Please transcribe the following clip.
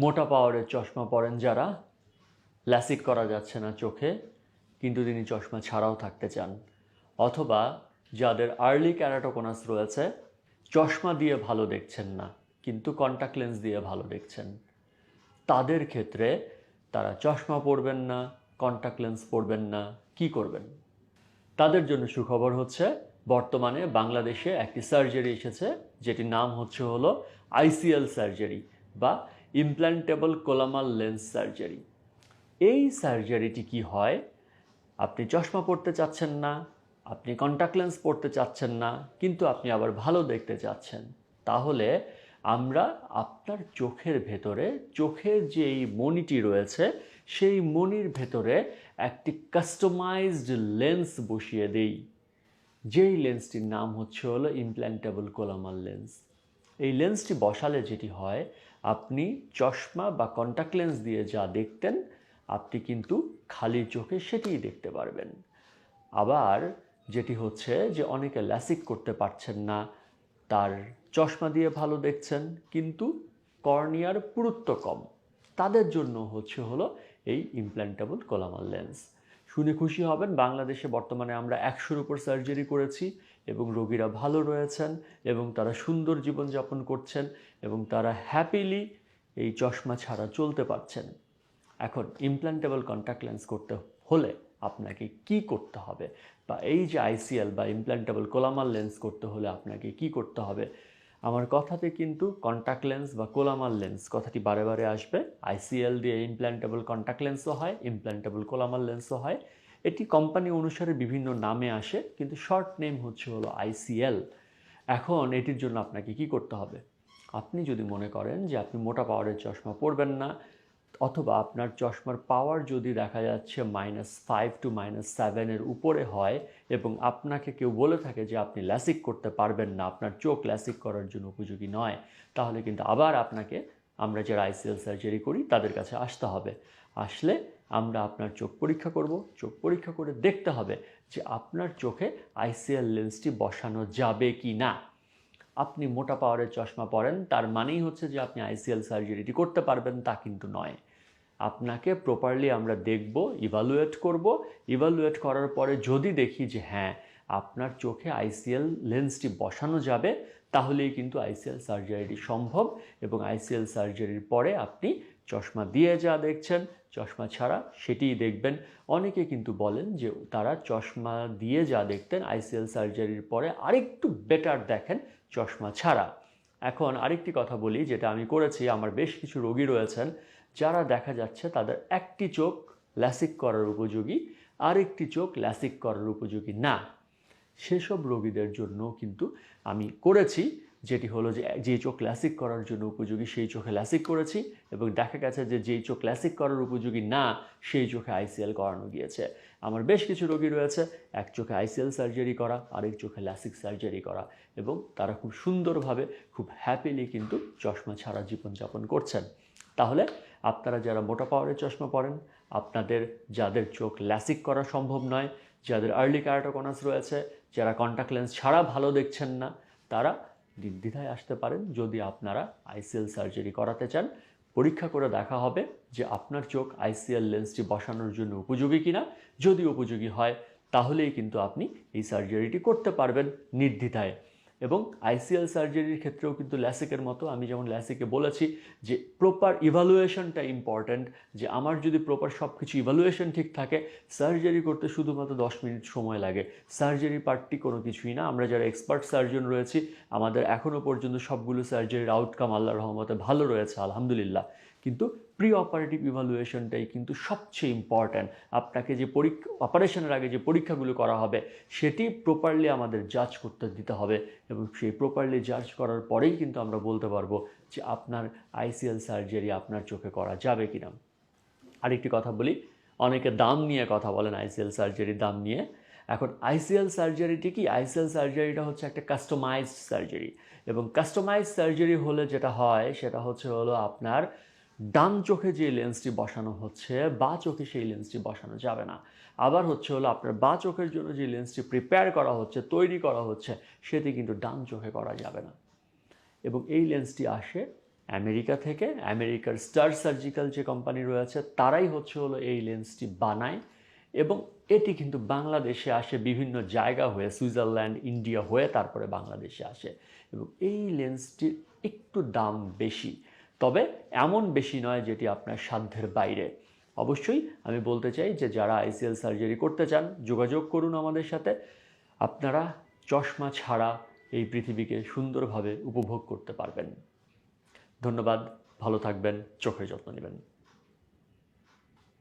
মোটা পাওয়ারের চশমা পরেন যারা। ল্যাসিক করা যাচ্ছে না চোখে, কিন্তু তিনি চশমা ছাড়াও থাকতে চান। অথবা যাদের আর্লি ক্যারাটোকোনাস রয়েছে, চশমা দিয়ে ভালো দেখছেন না, কিন্তু কন্ট্যাক্ট লেন্স দিয়ে ভালো দেখছেন। তাদের ক্ষেত্রে তারা চশমা পরবেন না কন্ট্যাক্ট লেন্স পরবেন না, কি করবেন? তাদের জন্য সুখবর হচ্ছে, বর্তমানে বাংলাদেশে একটি সার্জারি এসেছে, যেটির নাম হচ্ছে হলো আইসিএল সার্জারি বা ইমপ্ল্যান্টেবল কোলামাল লেন্স সার্জারি এই সার্জারিটি কি হয়? আপনি চশমা পড়তে চাচ্ছেন না, আপনি কন্ট্যাক্ট লেন্স পড়তে চাচ্ছেন না, কিন্তু আপনি আবার ভালো দেখতে চাচ্ছেন। তাহলে আমরা আপনার চোখের ভেতরে, চোখের যে এই মনিটি রয়েছে, সেই মনির ভেতরে একটি কাস্টমাইজড লেন্স বসিয়ে দেই। যেই লেন্সটির নাম হচ্ছে হলো ইমপ্ল্যান্টেবল কোলামাল লেন্স এই লেন্সটি বসালে যেটি হয়, আপনি চশমা বা কন্ট্যাক্ট লেন্স দিয়ে যা দেখতেন, আপনি কিন্তু খালি চোখে সেটিই দেখতে পারবেন। আবার যেটি হচ্ছে যে অনেকে ল্যাসিক করতে পারছেন না, তার চশমা দিয়ে ভালো দেখছেন, কিন্তু কর্নিয়ার পুরুত্ব কম। তাদের জন্য হচ্ছে হলো এই ইমপ্ল্যান্টেবল কোলামাল লেন্স শুনে খুশি হবেন। বাংলাদেশে বর্তমানে আমরা একশোর উপর সার্জারি করেছি এবং রোগীরা ভালো রয়েছেন এবং তারা সুন্দর জীবনযাপন করছেন এবং তারা হ্যাপিলি এই চশমা ছাড়া চলতে পারছেন। এখন ইমপ্ল্যান্টেবল কন্ট্যাক্ট লেন্স করতে হলে আপনাকে কি করতে হবে? বা এই যে আইসিএল বা ইমপ্ল্যান্টেবল কোলামাল লেন্স করতে হলে আপনাকে কি করতে হবে? আমার কথাতে কিন্তু কন্ট্যাক্ট লেন্স বা কোলামার লেন্স কথাটি বারে বারে আসবে। আইসিএল দিয়ে ইমপ্ল্যান্টেবল কন্ট্যাক্ট লেন্সও হয় ইমপ্ল্যান্টেবল কোলামার লেন্সও হয়। এটি কোম্পানি অনুসারে বিভিন্ন নামে আসে, কিন্তু শর্ট নেম হচ্ছে হলো আইসিএল এখন এটির জন্য আপনাকে কি করতে হবে? আপনি যদি মনে করেন যে আপনি মোটা পাওয়ারের চশমা পরবেন না অথবা আপনার চশমার পাওয়ার যদি দেখা যাচ্ছে মাইনাস ফাইভ টু মাইনাস সেভেনের উপরে হয় এবং আপনাকে কেউ বলে থাকে যে আপনি ল্যাসিক করতে পারবেন না, আপনার চোখ ল্যাসিক করার জন্য উপযোগী নয়, তাহলে কিন্তু আবার আপনাকে, আমরা যারা আইসিএল সার্জারি করি তাদের কাছে আসতে হবে। আসলে আমরা আপনার চোখ পরীক্ষা করব, চোখ পরীক্ষা করে দেখতে হবে যে আপনার চোখে আইসিএল লেন্সটি বসানো যাবে কি না আপনি মোটা পাওয়ারের চশমা পরেন, তার মানেই হচ্ছে যে আপনি আইসিএল সার্জারিটি করতে পারবেন, তা কিন্তু নয়। আপনাকে প্রপারলি আমরা দেখব ইভালুয়েট করব। ইভালুয়েট করার পরে যদি দেখি যে হ্যাঁ আপনার চোখে আইসিএল লেন্সটি বসানো যাবে, তাহলেই কিন্তু আইসিএল সার্জারিটি সম্ভব এবং আইসিএল সার্জারির পরে আপনি চশমা দিয়ে যা দেখছেন, চশমা ছাড়া সেটিই দেখবেন। অনেকে কিন্তু বলেন যে তারা চশমা দিয়ে যা দেখতেন, আইসিএল সার্জারির পরে আরেকটু বেটার দেখেন চশমা ছাড়া। এখন আরেকটি কথা বলি, যেটা আমি করেছি, আমার বেশ কিছু রোগী রয়েছেন, যারা দেখা যাচ্ছে তাদের একটি চোখ ল্যাসিক করার উপযোগী, আরেকটি চোখ ল্যাসিক করার উপযোগী না। সেসব রোগীদের জন্য কিন্তু আমি করেছি। যেটি হলো যে যে চোখ ল্যাসিক করার জন্য উপযোগী, সেই চোখে ল্যাসিক করেছি এবং দেখা গেছে যে, যেই চোখ ল্যাসিক করার উপযোগী না, সেই চোখে আইসিএল করানো গিয়েছে। আমার বেশ কিছু রোগী রয়েছে, এক চোখে আইসিএল সার্জারি করা, আরেক চোখে ল্যাসিক সার্জারি করা এবং তারা খুব সুন্দরভাবে, খুব হ্যাপিলি কিন্তু চশমা ছাড়া জীবনযাপন করছেন। তাহলে আপনারা যারা মোটা পাওয়ারের চশমা পরেন, আপনাদের, যাদের চোখ ল্যাসিক করা সম্ভব নয়, যাদের আর্লি ক্যারাটোকনাস রয়েছে, যারা কন্ট্যাক্ট লেন্স ছাড়া ভালো দেখছেন না, তারা নির্দ্বিধায় আসতে পারেন যদি আপনারা আইসিএল সার্জারি করাতে চান। পরীক্ষা করে দেখা হবে যে আপনার চোখ আইসিএল লেন্সটি বসানোর জন্য উপযোগী কিনা। যদি উপযোগী হয়, তাহলেই কিন্তু আপনি এই সার্জারিটি করতে পারবেন নির্দ্বিধায়। এবং আইসিএল সার্জারির ক্ষেত্রেও কিন্তু ল্যাসিকের মতো, আমি যেমন ল্যাসিকে বলেছি যে প্রপার ইভালুয়েশনটা ইম্পর্ট্যান্ট যে আমার যদি প্রপার সব কিছু ইভালুয়েশন ঠিক থাকে, সার্জারি করতে শুধুমাত্র দশ মিনিট সময় লাগে। সার্জারি পার্টটি কোনো কিছুই না। আমরা যারা এক্সপার্ট সার্জন রয়েছি, আমাদের এখনও পর্যন্ত সবগুলো সার্জারির আউটকাম আল্লাহ রহমতে ভালো রয়েছে, আলহামদুলিল্লাহ। কিন্তু প্রি অপারেটিভ ইভালুয়েশনটাই কিন্তু সবচেয়ে ইম্পর্ট্যান্ট আপনাকে যে পরীক্ষা অপারেশনের আগে যে পরীক্ষাগুলো করা হবে, সেটি প্রপারলি আমাদের জাজ করতে দিতে হবে এবং সেই প্রপারলি জাজ করার পরেই কিন্তু আমরা বলতে পারব যে আপনার আইসিএল সার্জারি আপনার চোখে করা যাবে কি না আরেকটি কথা বলি, অনেকে দাম নিয়ে কথা বলেন আইসিএল সার্জারির দাম নিয়ে। এখন আইসিএল সার্জারিটি কি? আইসিএল সার্জারিটা হচ্ছে একটা কাস্টমাইজড সার্জারি এবং কাস্টমাইজড সার্জারি হলে যেটা হয়, সেটা হচ্ছে হলো আপনার ডান চোখে যে লেন্সটি বসানো হচ্ছে, বা চোখে সেই লেন্সটি বসানো যাবে না। আবার হচ্ছে হলো আপনার বা চোখের জন্য যে লেন্সটি প্রিপেয়ার করা হচ্ছে, তৈরি করা হচ্ছে, সেটি কিন্তু ডান চোখে করা যাবে না। এবং এই লেন্সটি আসে আমেরিকা থেকে। আমেরিকার স্টার সার্জিক্যাল যে কোম্পানি রয়েছে, তারাই হচ্ছে হলো এই লেন্সটি বানায়। এবং এটি কিন্তু বাংলাদেশে আসে, বিভিন্ন জায়গা হয়ে, সুইজারল্যান্ড, ইন্ডিয়া হয়ে তারপরে বাংলাদেশে আসে। এবং এই লেন্সটির একটু দাম বেশি। তবে এমন বেশি নয় যেটি আপনার সাধ্যের বাইরে। অবশ্যই আমি বলতে চাই যে যারা আইসিএল সার্জারি করতে চান, যোগাযোগ করুন আমাদের সাথে। আপনারা চশমা ছাড়া এই পৃথিবীকে সুন্দরভাবে উপভোগ করতে পারবেন। ধন্যবাদ, ভালো থাকবেন, চোখের যত্ন নেবেন।